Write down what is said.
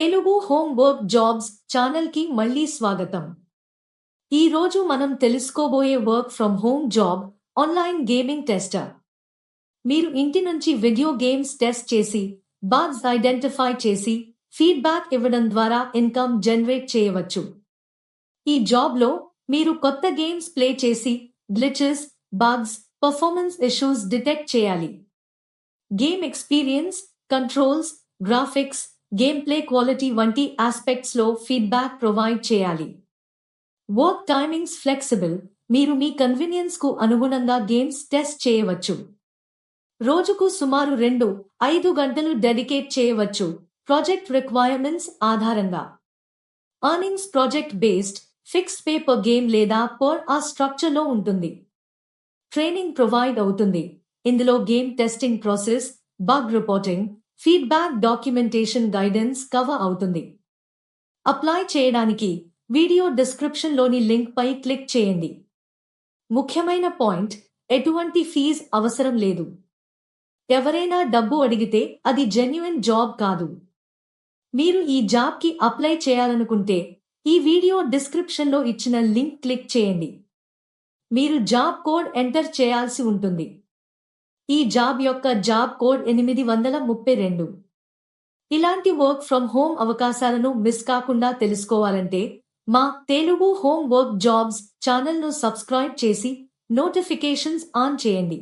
Telugu home work jobs ఛానల్కి మళ్ళీ స్వాగతం. ఈ రోజు మనం తెలుసుకోబోయే work from home job online gaming tester. మీరు ఇంటి నుంచి వీడియో గేమ్స్ టెస్ట్ చేసి బాగ్స్ ఐడెంటిఫై చేసి ఫీడ్బ్యాక్ ఇవ్వడం ద్వారా ఇన్కమ్ జనరేట్ చేయవచ్చు. ఈ జాబ్లో మీరు కొత్త గేమ్స్ ప్లే చేసి glitches bugs performance issues detect చేయాలి. Game experience controls graphics game play quality వంటి ఆస్పెక్ట్స్లో ఫీడ్బ్యాక్ ప్రొవైడ్ చేయాలి. వర్క్ టైమింగ్స్ ఫ్లెక్సిబుల్ మీరు మీ కన్వీనియన్స్కు అనుగుణంగా గేమ్స్ టెస్ట్ చేయవచ్చు. రోజుకు సుమారు రెండు ఐదు గంటలు డెడికేట్ చేయవచ్చు. ప్రాజెక్ట్ రిక్వైర్మెంట్స్ ఆధారంగా. Earnings project based fixed pay per game లేదా పర్ ఆ స్ట్రక్చర్లో ఉంటుంది. ట్రైనింగ్ ప్రొవైడ్ అవుతుంది. ఇందులో game testing process bug reporting feedback documentation guidance cover అవుతుంది. అప్లై చేయడానికి వీడియో డిస్క్రిప్షన్లోని లింక్పై క్లిక్ చేయండి. ముఖ్యమైన పాయింట్ ఎటువంటి ఫీజ్ అవసరం లేదు. ఎవరైనా డబ్బు అడిగితే అది జెన్యున్ జాబ్ కాదు. మీరు ఈ జాబ్కి అప్లై చేయాలనుకుంటే ఈ వీడియో డిస్క్రిప్షన్లో ఇచ్చిన లింక్ క్లిక్ చేయండి. మీరు జాబ్ కోడ్ ఎంటర్ చేయాల్సి ఉంటుంది. ఈ జాబ్ యొక్క జాబ్ కోడ్ ఎనిమిది వందల ముప్పై రెండు. ఇలాంటి వర్క్ ఫ్రమ్ హోమ్ అవకాశాలను మిస్ కాకుండా తెలుసుకోవాలంటే మా తెలుగు హోమ్ వర్క్ జాబ్స్ ఛానల్ను సబ్స్క్రైబ్ చేసి నోటిఫికేషన్స్ ఆన్ చేయండి.